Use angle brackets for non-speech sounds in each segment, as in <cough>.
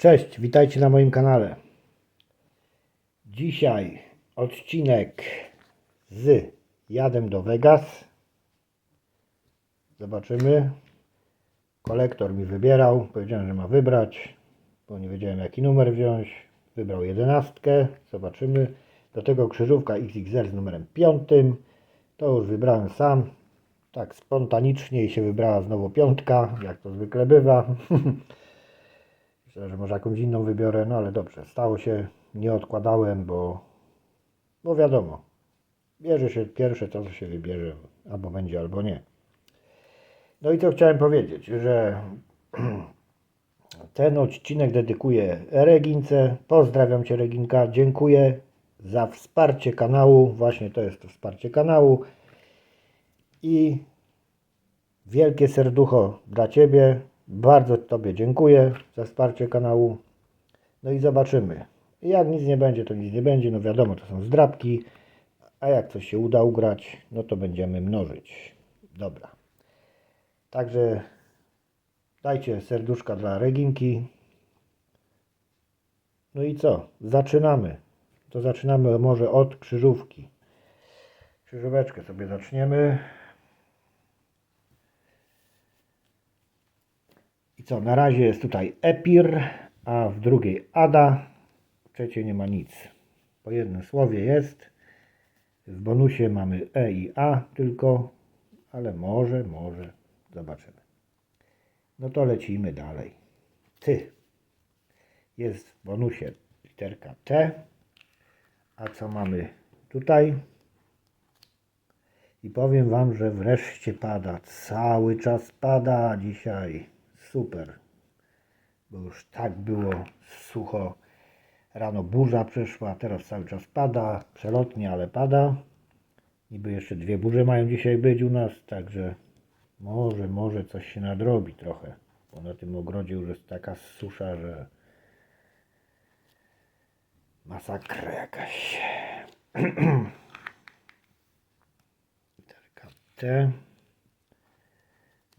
Cześć, witajcie na moim kanale. Dzisiaj odcinek z jadem do Vegas. Zobaczymy. Kolektor mi wybierał. Powiedziałem, że ma wybrać, bo nie wiedziałem jaki numer wziąć. Wybrał jedenastkę. Zobaczymy. Do tego krzyżówka XXL z numerem 5. To już wybrałem sam. Tak spontanicznie się wybrała znowu piątka, jak to zwykle bywa. <laughs> Myślę, że może jakąś inną wybiorę, no ale dobrze, stało się, nie odkładałem, bo, bo wiadomo, bierze się pierwsze to, co się wybierze, albo będzie, albo nie. No i co chciałem powiedzieć, że <clears throat> ten odcinek dedykuję Regince. Pozdrawiam Cię Reginka, dziękuję za wsparcie kanału, właśnie to jest to wsparcie kanału i wielkie serducho dla Ciebie. Bardzo Tobie dziękuję za wsparcie kanału. No i zobaczymy. Jak nic nie będzie, to nic nie będzie. No wiadomo, to są zdrabki. A jak coś się uda ugrać, no to będziemy mnożyć. Dobra. Także dajcie serduszka dla Reginki. No i co? Zaczynamy. To zaczynamy może od krzyżówki. Krzyżóweczkę sobie zaczniemy. I co, na razie jest tutaj Epir, a w drugiej Ada, w trzeciej nie ma nic. Po jednym słowie jest. W bonusie mamy E i A tylko, ale może, może, zobaczymy. No to lecimy dalej. Ty. Jest w bonusie literka T. A co mamy tutaj? I powiem Wam, że wreszcie pada. Cały czas pada dzisiaj. Super. Bo już tak było sucho. Rano burza przeszła, teraz cały czas pada. Przelotnie, ale pada. Niby jeszcze dwie burze mają dzisiaj być u nas, także może, może coś się nadrobi trochę. Bo na tym ogrodzie już jest taka susza, że masakra jakaś. <clears throat> Literka T.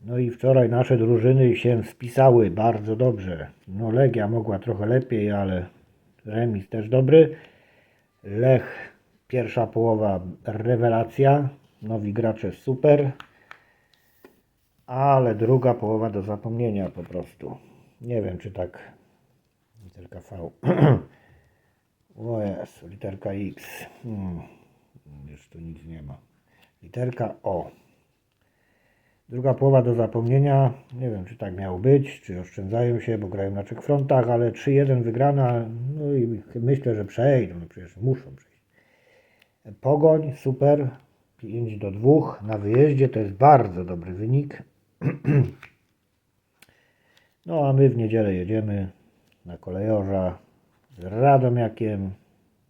No i wczoraj nasze drużyny się spisały bardzo dobrze. No Legia mogła trochę lepiej, ale remis też dobry. Lech pierwsza połowa rewelacja. Nowi gracze super. Ale druga połowa do zapomnienia po prostu. Nie wiem czy tak. Literka V. <clears throat> O jest, literka X. Hmm. Już tu nic nie ma. Literka O. Druga połowa do zapomnienia. Nie wiem, czy tak miało być, czy oszczędzają się, bo grają na trzech frontach, ale 3-1 wygrana. No i myślę, że przejdą. No przecież muszą przejść. Pogoń, super. 5 do 2 na wyjeździe. To jest bardzo dobry wynik. <clears throat> No a my w niedzielę jedziemy na kolejorza z Radomiakiem.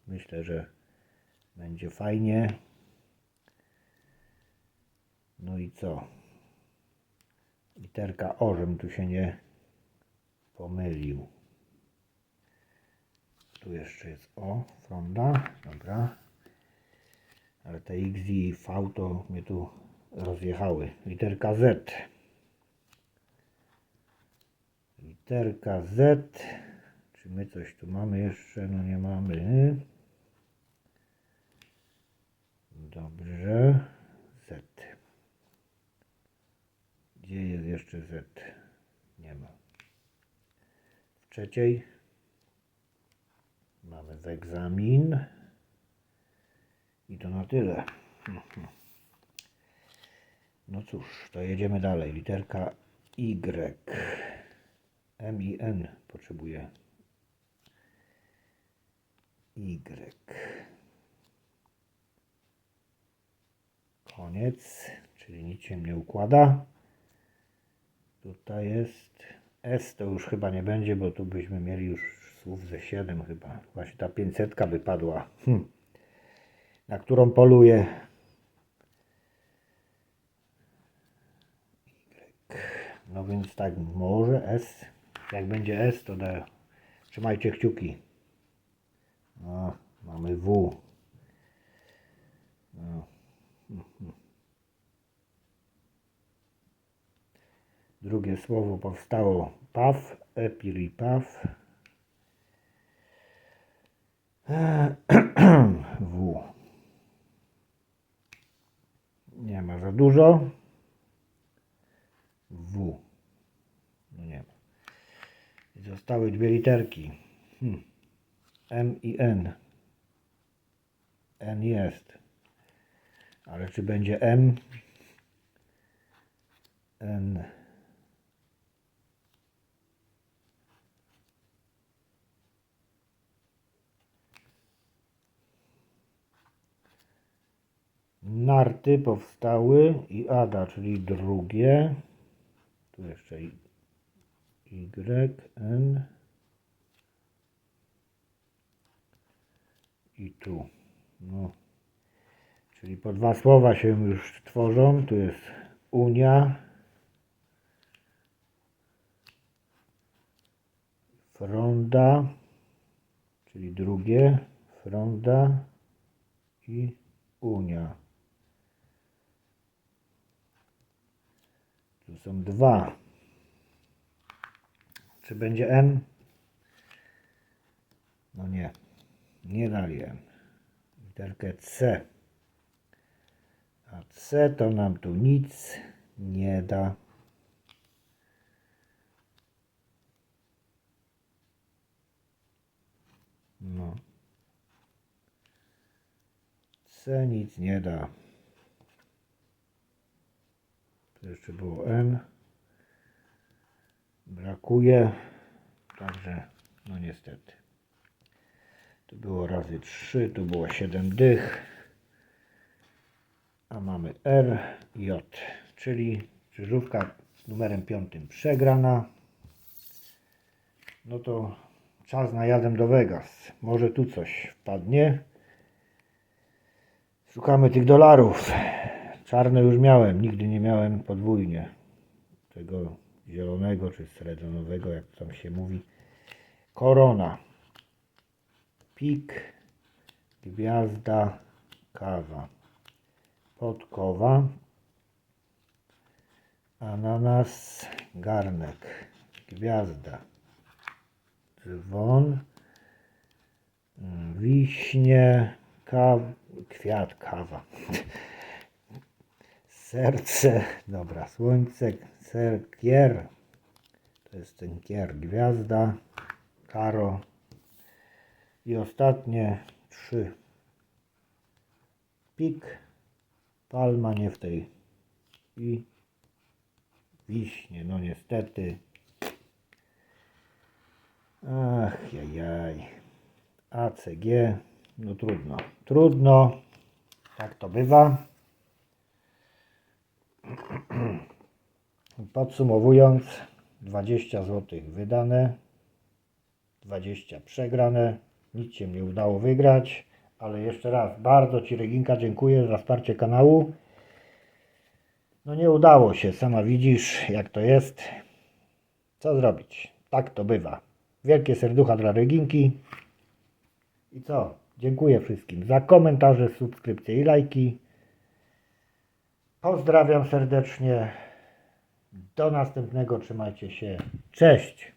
Myślę, że będzie fajnie. No i co? Literka O, żebym tu się nie pomylił. Tu jeszcze jest O, fronda, dobra. Ale te X i V to mnie tu rozjechały. Literka Z. Literka Z. Czy my coś tu mamy jeszcze? No nie mamy. Dobrze. Z. Gdzie jest jeszcze Z? Nie ma. W trzeciej mamy egzamin. I to na tyle. No cóż, to jedziemy dalej. Literka Y. M i N potrzebuję. Y. Koniec, czyli nic się nie układa. Tutaj jest S, to już chyba nie będzie, bo tu byśmy mieli już słów ze 7 chyba. Właśnie ta 500 by padła. Hm. Na którą poluję. Y. No więc tak, może S. Jak będzie S, to da. Trzymajcie kciuki. No, mamy W. No. Drugie słowo powstało PAW, Epir i PAW. W. Nie ma za dużo. W. No nie ma. Zostały dwie literki. Hmm. M i N. N jest. Ale czy będzie M? N. Narty powstały i Ada, czyli drugie. Tu jeszcze Y, N. I tu. No. Czyli po dwa słowa się już tworzą. Tu jest Unia. Fronda. Czyli drugie. Fronda. I Unia. Tu są dwa. Czy będzie M? No nie. Nie dali M. Literkę C. A C to nam tu nic nie da. No. C nic nie da. Tu jeszcze było N. Brakuje. Także, no niestety. Tu było razy 3, tu było 7 dych. A mamy R, J, czyli krzyżówka z numerem 5 przegrana. No to czas na jadę do Vegas. Może tu coś wpadnie. Szukamy tych dolarów. Czarne już miałem, nigdy nie miałem podwójnie. Tego zielonego czy srebrzenowego, jak tam się mówi. Korona. Pik. Gwiazda. Kawa. Podkowa. Ananas. Garnek. Gwiazda. Dzwon. mm, Wiśnie. Kaw... Kwiat. Kawa. <laughs> Serce, dobra, słońce, ser, kier, to jest ten kier, gwiazda, karo i ostatnie trzy. Pik, palma nie w tej i wiśnie, no niestety. Ach, jajaj. ACG, no trudno, trudno, tak to bywa. <clears throat> Podsumowując, 20 zł wydane, 20 przegrane, nic się nie udało wygrać, ale jeszcze raz bardzo Ci Reginka dziękuję za wsparcie kanału. No nie udało się, sama widzisz jak to jest. Co zrobić? Tak to bywa. Wielkie serducha dla Reginki. I co? Dziękuję wszystkim za komentarze, subskrypcje i lajki. Pozdrawiam serdecznie. Do następnego. Trzymajcie się. Cześć.